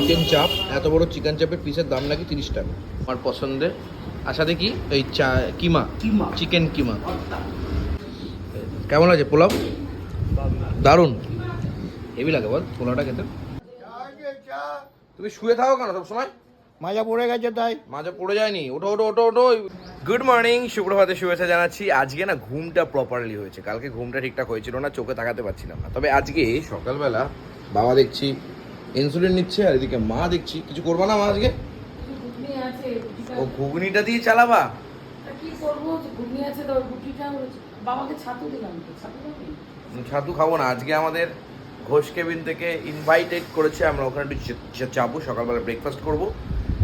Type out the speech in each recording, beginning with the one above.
Chicken চাপ এত বড় চিকেন চাপের পিসের দাম নাকি তিরিশ টাকা। আমার পছন্দের আর সাথে কি? এই চা কিমা। কিমা। চিকেন কিমা। কেমন আছে পোলাও? দারুণ। হেভি লাগে বল পোলাওটা খেতে। তুমি শুয়ে থাকো কেন সব সময় মাজা পড়ে গেছে তাই। মাঝে পড়ে যায়নি। ওটো ওটো ওটো ওটো গুড মর্নিং সুপ্রভাতে শুভেচ্ছা জানাচ্ছি। আজকে না ঘুমটা প্রপারলি হয়েছে। কালকে ঘুমটা ঠিকঠাক হয়েছিল না চোখে তাকাতে পারছিলাম না। তবে আজকে সকালবেলা বাবা দেখছি ইনসুলিন নিচ্ছে আর এদিকে মা দেখছি। কিছু করবা না মা আজকে? ও ঘুগনিটা দিয়ে চালাবা? ছাতু খাবি? না। আজকে আমাদের ঘোষ কেবিন থেকে ইনভাইটেড করেছে আমরা ওখানে একটু চা- চা- যাব সকালবেলা ব্রেকফাস্ট করব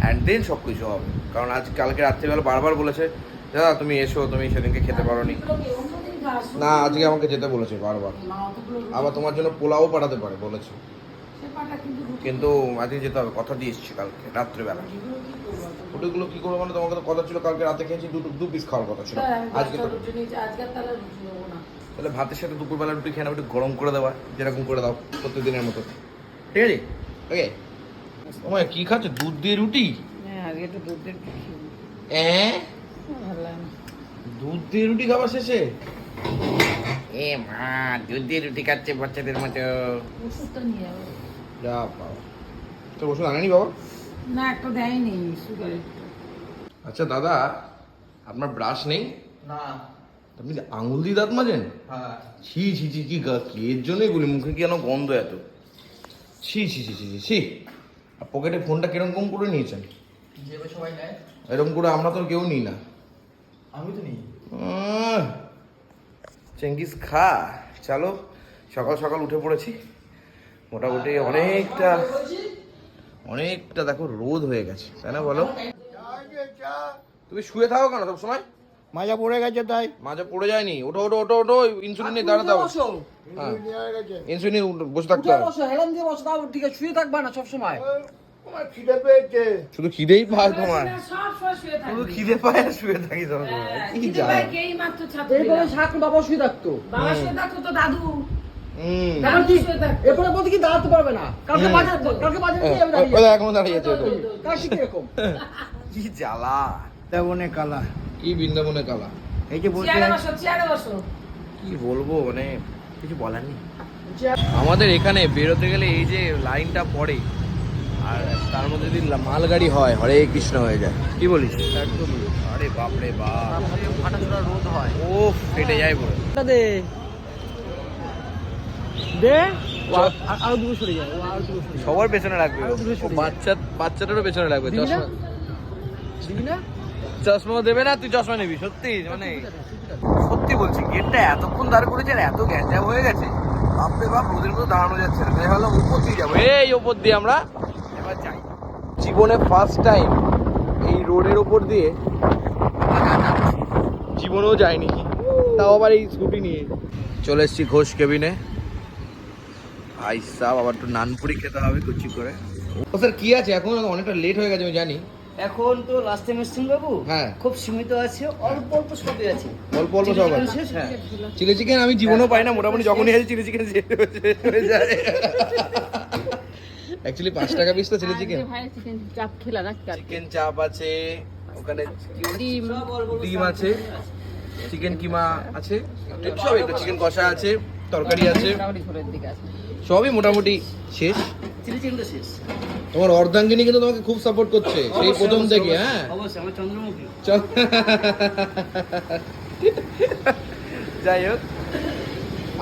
অ্যান্ড দেন সব কিছু হবে। কারণ আজ কালকে রাত্রিবেলা বারবার বলেছে দাদা তুমি এসো তুমি সেদিনকে খেতে পারো নি? না আজকে আমাকে যেতে বলেছে বারবার। আবার তোমার জন্য পোলাও পাঠাতে পারে বলেছে। কিন্তু আজকে যেতে হবে কথা দিয়ে এসেছি কালকে রাত্রেবেলা। এগুলো কি করব ওটাগুলো কি করব মানে তোমাকে তো কথা ছিল কালকে রাতে খেয়েছি দু দু পিস খাওয়ার কথা ছিল। আজকে তো নিয়েছি, আজকে আর তাহলে ভাতের সাথে দুপুরবেলা রুটি খেয়ে একটু গরম করে দেওয়া যেরকম করে দাও প্রত্যেকদিনের মতো। ঠিক আছে? ওকে? তোমার কি খাচ্ছে? দুধ দিয়ে রুটি? হ্যাঁ, একটু দুধ দিয়ে। হ্যাঁ। দুধ দিয়ে রুটি খাবার শেষে? এ মা দুধ দিয়ে রুটি খাচ্ছে বাচ্চাদের মতো। নিয়ে যাব। যা বাবা। তো ওষুধ আনেনি বাবা? না একটা দেয়নি সুগারের আচ্ছা দাদা আপনার ব্রাশ নেই? না। আপনি আঙুল দিয়ে দাঁত মাজেন? হ্যাঁ। ছি ছি ছি কি গা- কি এর জন্যই বলি মুখে কেন গন্ধ এত? ছি ছি ছি ছি ছি ছি। আর পকেটে ফোনটা কীরকম করে নিয়েছেন? যেভাবে সবাই নেয়। এরকম করে আমরা তো কেউ নিই না। আমি তো নেই। চেঙ্গিস খা চলো সকাল সকাল উঠে পড়েছি। মোটামুটি অনেকটা অনেকটা দেখো রোদ হয়ে গেছে তাই না বলো? তুমি শুয়ে থাকো কেন সব সময়? মাজা পড়ে গেছে তাই। মাজা পড়ে যায়নি। ওটো ওটো ওটো ওটো ইনসুলিন নিয়ে দাঁড়া দাও হ্যাঁ। ইনসুলিন বসে থাকতে বসো হেলান দিয়ে বসো তাও ঠিক আছে শুয়ে থাকবা না খিদে পেয়েছে। শুধু খিদেই পায় তোমার। সব সময়। শুধু খিদে পায় আর শুয়ে থাকি সব সময়। হ্যাঁ, কি ছাতু এইভাবে। সারাক্ষণ বাবা শুয়ে থাকতো। বাবা শুয়ে থাকতো তো দাদু। কি? এরপরে বলতে কি দাঁড়াতে পারবে না। কালকে বাজার কালকে বাজারে ও, কি যাবে ও, ও, দাঁড়িয়ে এখনও দাঁড়িয়ে আছে। তো। কীরকম? কি জ্বালা? তেমনে কালা। কি বৃন্দাবনে কালা? এই যে বলতে চেয়ারে বসো চেয়ারে বসো। কি বলব মানে কিছু বলার নেই। আমাদের এখানে বেরোতে গেলে এই যে লাইনটা পড়ে আর তার মধ্যে যদি মালগাড়ি হয় হরে কৃষ্ণ হয়ে যায়। কি বলিস? একদমই। আরে বাপরে বাপ। ফাটাফাটা রোদ হয়। ও ফেটে যায় পুরো। দে আর- দূরে সরে যায় আরও দূরে সরে সবার পেছনে রাখবে সরে বাচ্চা বাচ্চাটারও পেছনে রাখবে না? চশমা। দিবি না? চশমা দেবে না তুই চশমা নিবি সত্যি মানে সত্যি বলছি গেটটা এতক্ষণ দাঁড় করেছে আর এত গ্যাঞ্জাম হয়ে গেছে। বাপরে বাপ রোদের মধ্যে দাঁড়ানো যাচ্ছে না। তাই ভাবলাম উপর দিয়ে যাব। এই উপর দিয়ে আমরা এবার যাই। জীবনে ফার্স্ট টাইম এই রোডের ওপর দিয়ে জীবনেও যায়নি তাও আবার এই স্কুটি নিয়ে। চলে এসেছি ঘোষ কেবিনে ভাই সাহ আবার একটু নানপুরি খেতে হবে কুচি করে। ও স্যার কি আছে? এখন অনেকটা লেট হয়ে গেছে আমি জানি। এখন তো লাস্ট টাইম এসছেন বাবু। হ্যাঁ। খুব সীমিত আছে অল্প অল্প সবই আছে। অল্প অল্প সব আছে। হ্যাঁ। চিলি চিকেন আমি জীবনেও পাই না মোটামুটি যখনই আছে চিলি চিকেন অ্যাকচুয়ালি পাঁচ টাকা পিস তো চিলি চিকেন চাপ খেলা না চিকেন চাপ আছে ওখানে ডিম। ডিম আছে। চিকেন কিমা আছে? সব একটু চিকেন কষা আছে তরকারি আছে। সবই মোটামুটি শেষ। শেষ। তোমার অর্ধাঙ্গিনী কিন্তু তোমাকে খুব সাপোর্ট করছে সেই প্রথম থেকে হ্যাঁ? অবশ্যই আমার চন্দ্রমুখী। যাই হোক।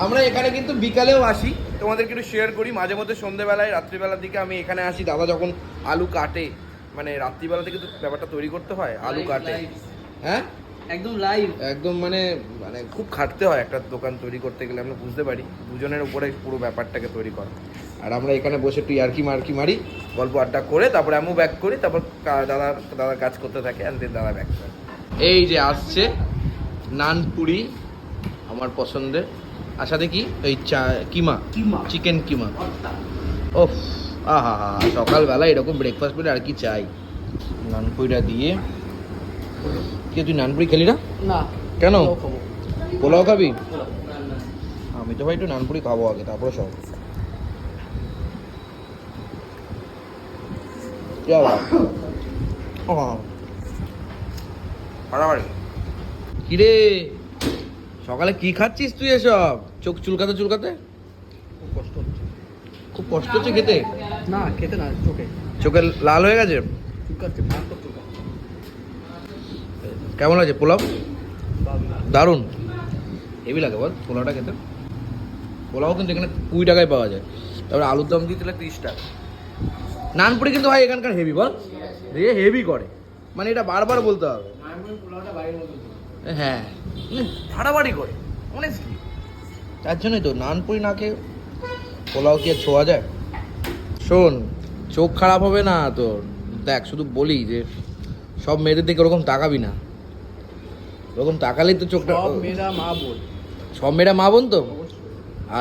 আমরা এখানে কিন্তু বিকালেও আসি। তোমাদেরকে একটু শেয়ার করি মাঝে মধ্যে সন্ধ্যেবেলায় রাত্রিবেলার দিকে আমি এখানে আসি। দাদা যখন আলু কাটে মানে রাত্রিবেলা থেকে তো ব্যাপারটা তৈরি করতে হয় আলু কাটে। হ্যাঁ? একদম লাইভ একদম মানে মানে খুব খাটতে হয় একটা দোকান তৈরি করতে গেলে আমরা বুঝতে পারি। দুজনের উপরে পুরো ব্যাপারটাকে তৈরি করা। আর আমরা এখানে বসে একটু ইয়ার্কি মার্কি মারি গল্প আড্ডা করে তারপর আমিও ব্যাক করি তারপর দাদা দাদা কাজ করতে থাকে অ্যান্ড দেন দাদা ব্যাক করে। এই যে আসছে নানপুরি আমার পছন্দের। আর সাথে কি? ওই চা কিমা। কিমা। চিকেন কিমা। ও আহা হা সকালবেলা এরকম ব্রেকফাস্ট করে আর কি চাই। নানপুরিটা দিয়ে। কে তুই নানপুরি খেলি না? না। কেন? পোলাও খাবি। আমি তো ভাই একটু নানপুরি খাব আগে তারপরে সব। কিরে? সকালে কি খাচ্ছিস তুই এসব? চোখ চুলকাতে চুলকাতে? খুব কষ্ট হচ্ছে। খুব কষ্ট হচ্ছে খেতে? না খেতে না চোখে। চোখে লাল হয়ে গেছে? চুলকাচ্ছে কেমন আছে পোলাও? দারুণ। হেভি লাগে বল, পোলাওটা খেতে। পোলাও কিন্তু এখানে কুড়ি টাকায় পাওয়া যায়। তারপরে আলুর দম দিতে তাহলে তিরিশ টাকা। নানপুরি কিন্তু ভাই এখানকার হেভি বল। রে হেভি করে। মানে এটা বারবার বলতে হবে। হ্যাঁ। মানে ভাড়াবাড়ি করে অনেস্টলি তার জন্যই তো নানপুরি না খেয়ে পোলাও কি ছোঁয়া যায়? শোন, চোখ খারাপ হবে না তোর। দেখ, শুধু বলি যে সব মেয়েদের দিকে ওরকম তাকাবি না। ওরকম তাকালেই তো চোখটা সব মেয়েরা মা বোন। সব মেয়েরা মা বোন তো?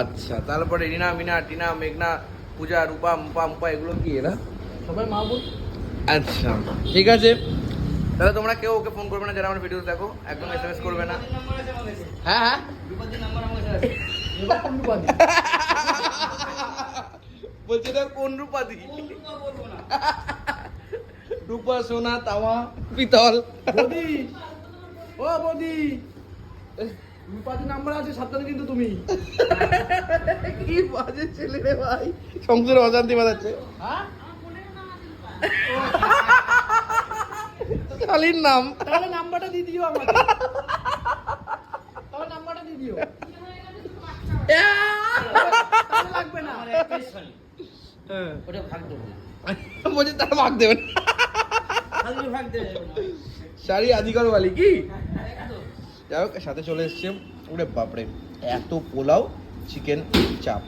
আচ্ছা তারপরে রিনা মিনা টিনা মেঘনা পূজা রূপা মুপা মুপা এগুলো কি এরা? সবাই মা বোন। আচ্ছা ঠিক আছে। তাহলে তোমরা কেউ ওকে ফোন করবে না যারা আমার ভিডিও দেখো একদম এস এম এস করবে না। হ্যাঁ হ্যাঁ। রূপাদি? বলছে না কোন রূপা দি রূপা সোনা তাওয়া পিতল। ও বৌদি। রূপাদি নাম্বার আছে সাবধানে কিন্তু তুমি। কি বাজে ছেলে রে ভাই। সংসারে অশান্তি বাজাচ্ছে হ্যাঁ? শালির নাম। তাহলে নাম্বারটা দিয়ে দিও আমাকে। তাহলে নাম্বারটা দিয়ে দিও। লাগবে না। হ্যাঁ। ওটা ভাগ দেবো বলছে তারা ভাগ দেবেন খালি ভাগ দেবে শাড়ি আদিকাল বালি কি? যাই হোক সাথে চলে এসছে ওরে বাপরে এত পোলাও চিকেন চাপ।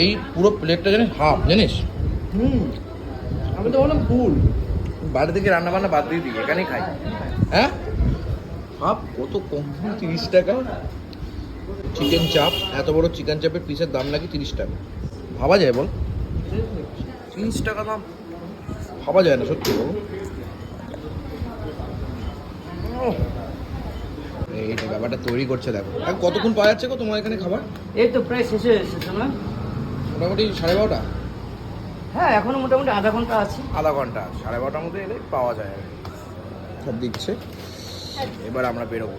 এই পুরো প্লেটটা জানিস হাফ জানিস? হুম আমি তো বললাম ফুল বাড়ি থেকে রান্না বান্না বাদ দিয়ে দিই এখানেই খাই। হ্যাঁ? হাফ কত কম তিরিশ টাকা? চিকেন চাপ এত বড় চিকেন চাপের পিসের দাম নাকি তিরিশ টাকা। ভাবা যায় বল। তিরিশ টাকা দাম। ভাবা যায় না সত্যি উহ। এই যে ব্যাপারটা তৈরি করছে দেখো। কতক্ষণ পাওয়া যাচ্ছে গো তোমার এখানে খাবার? এই তো প্রায় শেষে এসেছে না? মোটামুটি সাড়ে বারোটা? হ্যাঁ এখনও মোটামুটি আধা ঘণ্টা আছে। আধা ঘণ্টা সাড়ে বারোটার মধ্যে এলে পাওয়া যায়। সব দিচ্ছে। এবার আমরা বেরোবো।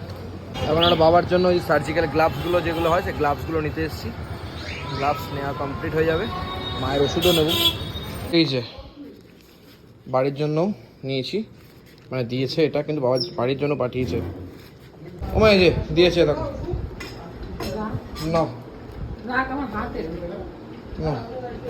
এখন আমরা বাবার জন্য ওই সার্জিক্যাল গ্লাভসগুলো যেগুলো হয় সেই গ্লাভসগুলো নিতে এসেছি। গ্লাভস নেওয়া কমপ্লিট হয়ে যাবে। মায়ের ওষুধও নেব। এই যে বাড়ির জন্য নিয়েছি। মানে দিয়েছে এটা কিন্তু বাবা বাড়ির জন্য পাঠিয়েছে। ও মানে এই যে দিয়েছে দেখো। না রাখ আমার হাতে না